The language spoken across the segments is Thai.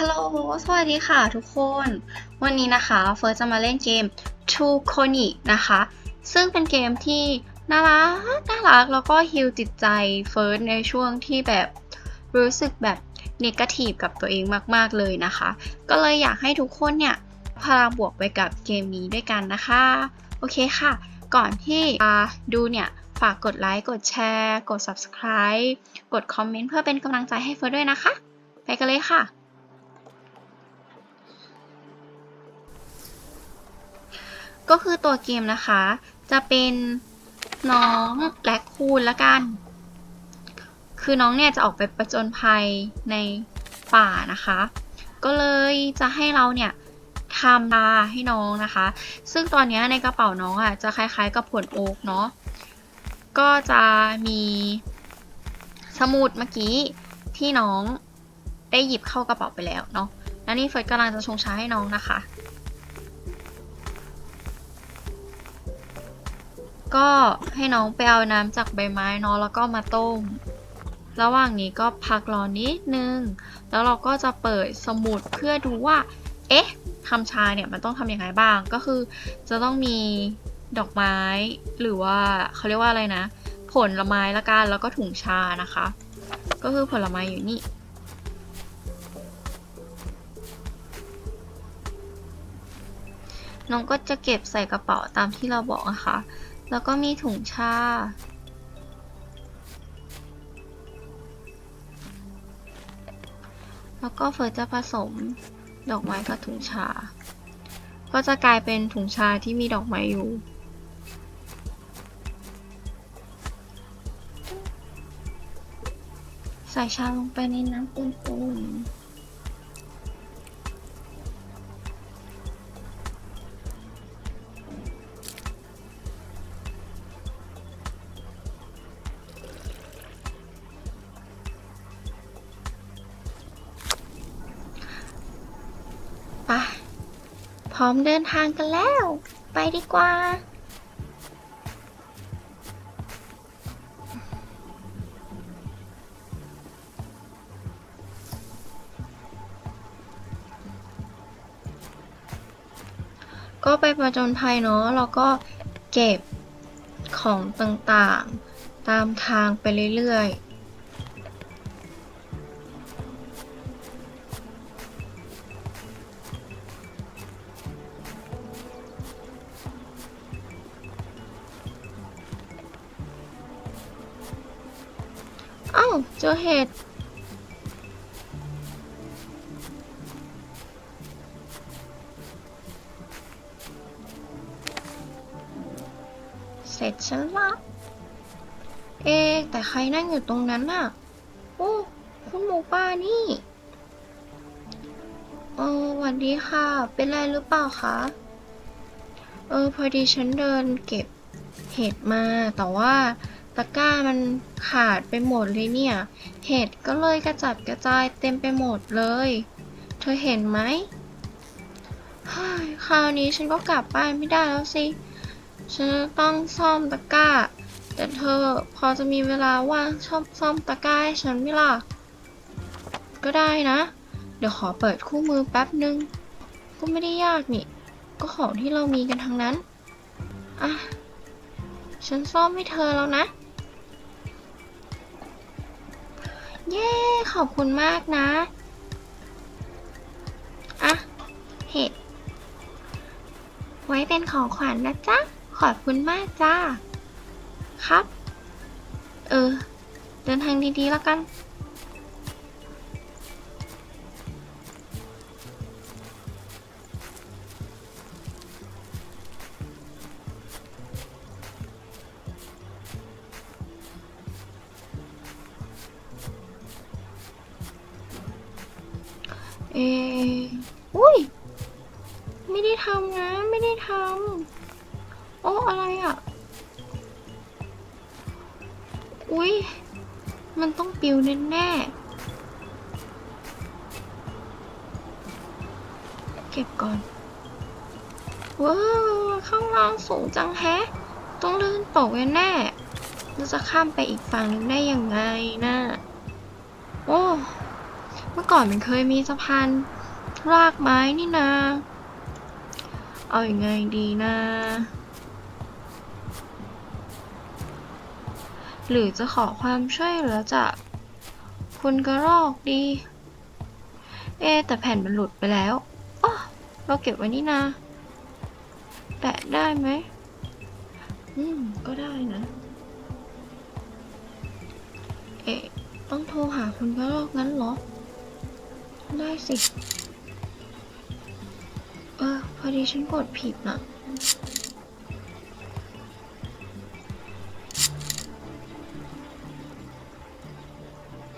ฮัลโหล สวัสดีค่ะทุกคน วันนี้นะคะเฟิร์สจะมาเล่นเกม True c o n i นะคะ ซึ่งเป็นเกมที่น่ารัก น่ารัก แล้วก็ฮิลจิตใจเฟิร์สในช่วงที่แบบรู้สึกแบบเนกาทีฟกับตัวเองมากๆเลยนะคะ ก็เลยอยากให้ทุกคนเนี่ยพลังบวกไปกับเกมนี้ด้วยกันนะคะ โอเคค่ะ ก่อนที่จะดูเนี่ยฝากกดไลค์ กดแชร์ กด subscribe กดคอมเมนต์เพื่อเป็นกำลังใจให้เฟิร์สด้วยนะคะ ไปกันเลยค่ะ ก็คือตัวเกมนะคะ จะเป็นน้องแลคคูนละกัน คือน้องเนี่ยจะออกไปประจนภัยในป่านะคะ ก็เลยจะให้เราเนี่ยทำตาให้น้องนะคะ ซึ่งตอนนี้ในกระเป๋าน้องอะจะคล้ายๆกับผลโอ๊กเนาะ ก็จะมีสมุดเมื่อกี้ที่น้องได้หยิบเข้ากระเป๋าไปแล้วเนาะ แล้วนี่เฟิร์สกำลังจะชงชาให้น้องนะคะ ก็ให้น้องไปเอาน้ำจากใบไม้เนาะแล้วก็มาต้ม ระหว่างนี้ก็พักรอนิดนึง แล้วเราก็จะเปิดสมุดเพื่อดูว่า เอ๊ะทำชาเนี่ยมันต้องทำยังไงบ้าง ก็คือจะต้องมีดอกไม้ หรือว่าเขาเรียกว่าอะไรนะ ผลไม้ละกันแล้วก็ถุงชานะคะ ก็คือผลไม้อยู่นี่น้องก็จะเก็บใส่กระเป๋าตามที่เราบอกนะคะ แล้วก็มีถุงชา แล้วก็เฟิร์สจะผสมดอกไม้กับถุงชา ก็จะกลายเป็นถุงชาที่มีดอกไม้อยู่ใส่ชาลงไปในน้ำอุ่นๆ ไปพร้อมเดินทางกันแล้ว ไปดีกว่า ก็ไปประจนภัยเนาะแล้วก็เก็บของต่างๆ ตามทางไปเรื่อยๆ อเห็ดเสร็จฉันละเอะแต่ใครนั่งอยู่ตรงนั้นน่ะ โอ้คุณหมูป่านี่เออสวัสดีค่ะ เป็นไรหรือเปล่าคะ เออ พอดีฉันเดินเก็บเห็ดมา แต่ว่า ตะกร้ามันขาดไปหมดเลยเนี่ย เห็ดก็เลยกระจัดกระจายเต็มไปหมดเลย เธอเห็นไหมคราวนี้ฉันก็กลับบ้านไม่ได้แล้วสิ ฉันต้องซ่อมตะกร้า แต่เธอพอจะมีเวลาว่างชอบซ่อมตะกร้าให้ฉันไหมล่ะ ก็ได้นะ เดี๋ยวขอเปิดคู่มือแป๊บนึง ก็ไม่ได้ยากนี่ ก็ของที่เรามีกันทั้งนั้น อะ ฉันซ่อมให้เธอแล้วนะ เย้ ขอบคุณมากนะ อะ เห็ด ไว้เป็นของขวัญนนะจ๊ะ ขอบคุณมากจ้า ครับ เออ เดินทางดีๆแล้วกัน อุ้ย ไม่ได้ทำนะ ไม่ได้ทำ โอ้ อะไรอะ อุ้ย มันต้องปิวแน่ๆเก็บก่อน ว้าว ข้างล่างสูงจังแฮะ ต้องลื่นตกแน่ๆเราจะข้ามไปอีกฝั่งหนึงได้ยังไงนะโอ้ เมื่อก่อนมันเคยมีสะพาน รากไม้นี่นา เอาอยัางไงดีนะ หรือจะขอความช่วยเหลือจากคุณกระรอกดี เอะแต่แผ่นมันหลุดไปแล้วอ๋อเราเก็บไว้นี่นาแปะได้ไหม อืม ก็ได้นะ เอ๊ต้องโทรหาคุณกระรอกงั้นเหรอ ได้สิ เออ พอดีฉันกดผิดน่ะ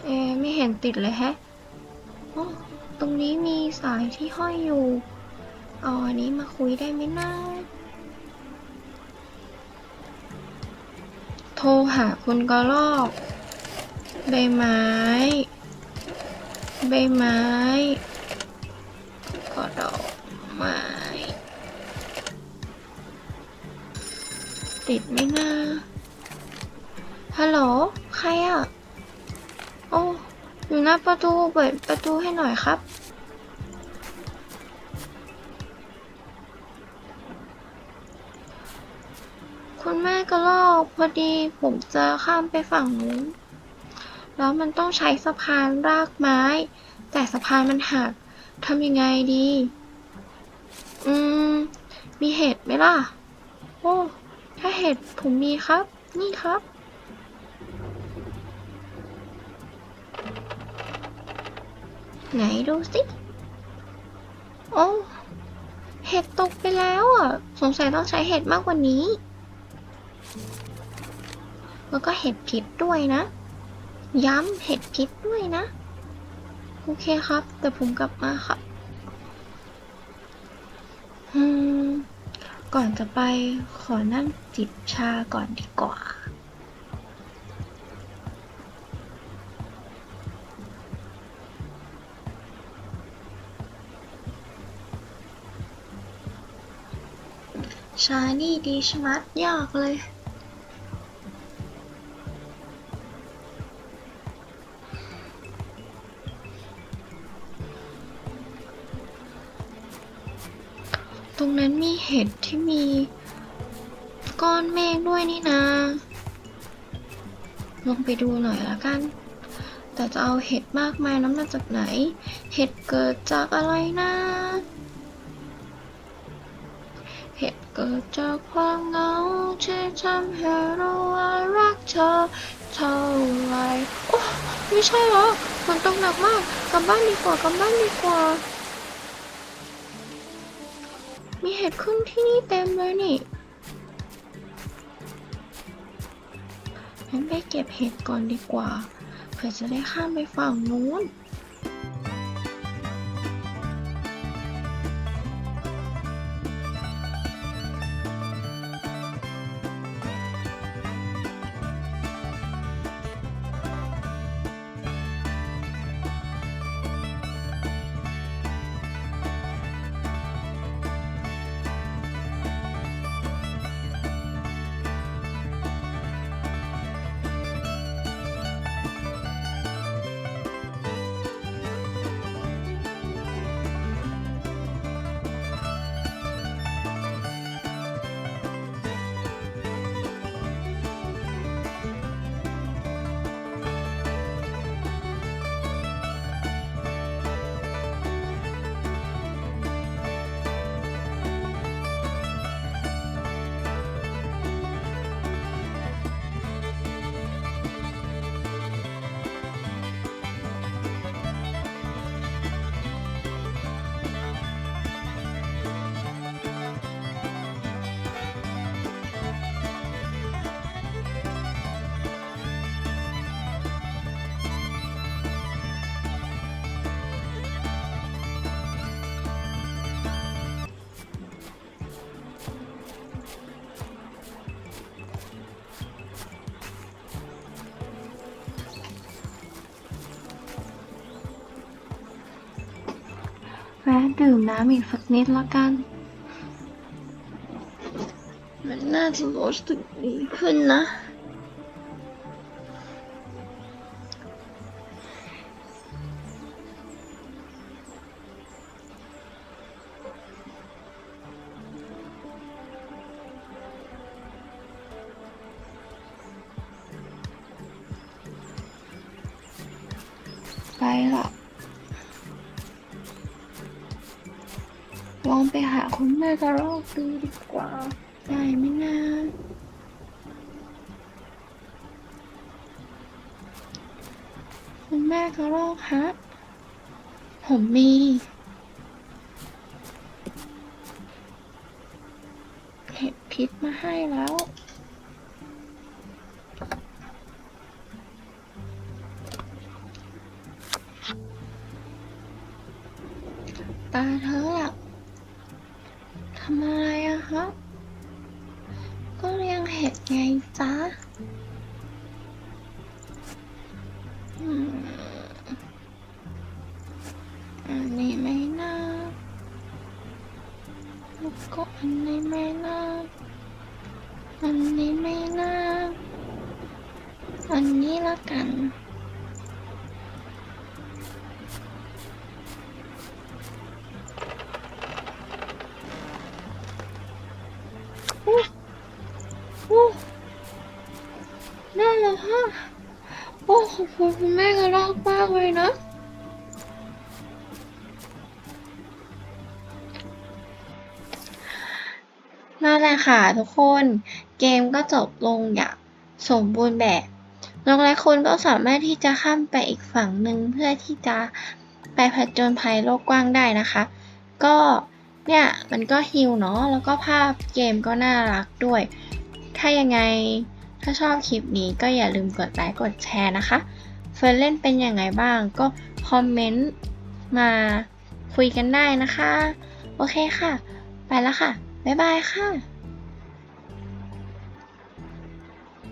เอไม่เห็นติดเลยแฮะอ๋อตรงนี้มีสายที่ห้อยอยู่อาอันนี้มาคุยได้ไหมนะโทรหาคุณกระรอก ใบไม้ ใบไม้ ติดไหมนะฮัลโหล ใครอะ โอ้อยู่หน้าประตูเปิดประตูให้หน่อยครับ คุณแม่กระลอกพอดีผมจะข้ามไปฝั่งนู้น แล้วมันต้องใช้สะพานรากไม้ แต่สะพานมันหักทำยังไงดี อืม มีเห็ดไหมล่ะ โอ้ ถ้าเห็ดผมมีครับ นี่ครับ ไหนดูสิโอ้เห็ดตกไปแล้วอะ สงสัยต้องใช้เห็ดมากกว่านี้ แล้วก็เห็ดพิษด้วยนะ ย้ำเห็ดพิษด้วยนะ โอเคครับ แต่ผมกลับมาครับ อืม ก่อนจะไปขอนั่งจิบชาก่อนดีกว่า ชานี่ดีชะมัดยากเลย นั้นมีเห็ดที่มี ก้อนเมฆด้วยนี่นาลงไปดูหน่อยละกัน แต่จะเอาเห็ดมากมายนั้นมาจากไหน เห็ดเกิดจากอะไรนะ เห็ดเกิดจากความเหงาที่ทำให้เราว่ารักเธอเท่าไรโอ้ไม่ใช่หรอฝนตกหนักมากกลับบ้านดีกว่ากลับบ้านดีกว่า มีเห็ดขึ้นที่นี่เต็มเลยนี่งั้นไปเก็บเห็ดก่อนดีกว่า เผื่อจะได้ข้ามไปฝั่งนู้น แวะดื่มน้ำอีกสักนิดละกัน มันน่าจะรู้สึกดีขึ้นนะ ลองไปหาคุณแม่กระรอกดูดีกว่า ได้ไหมนะคุณแม่กระรอกฮะ ผมมี เห็ดพิษมาให้แล้ว อันนี้ไม่น่าแล้วก็อันนี้ไม่น่าอันนี้ไม่น่าอันนี้ละกันอู้อู้ได้แล้วฮะโอ้ขอบคุณคุณแม่กระรอกมากเลยนะ นั่นแหละค่ะทุกคน เกมก็จบลงอย่างสมบูรณ์แบบน้องและคุณก็สามารถที่จะข้ามไปอีกฝั่งหนึ่งเพื่อที่จะไปผจญภัยโลกกว้างได้นะคะ ก็เนี่ยมันก็ฮิลเนาะแล้วก็ภาพเกมก็น่ารักด้วย ถ้ายังไงถ้าชอบคลิปนี้ก็อย่าลืมกดไลค์กดแชร์นะคะ เฟิร์นเล่นเป็นยังไงบ้างก็คอมเมนต์มาคุยกันได้นะคะ โอเคค่ะ ไปแล้วค่ะ บ๊ายบายค่ะ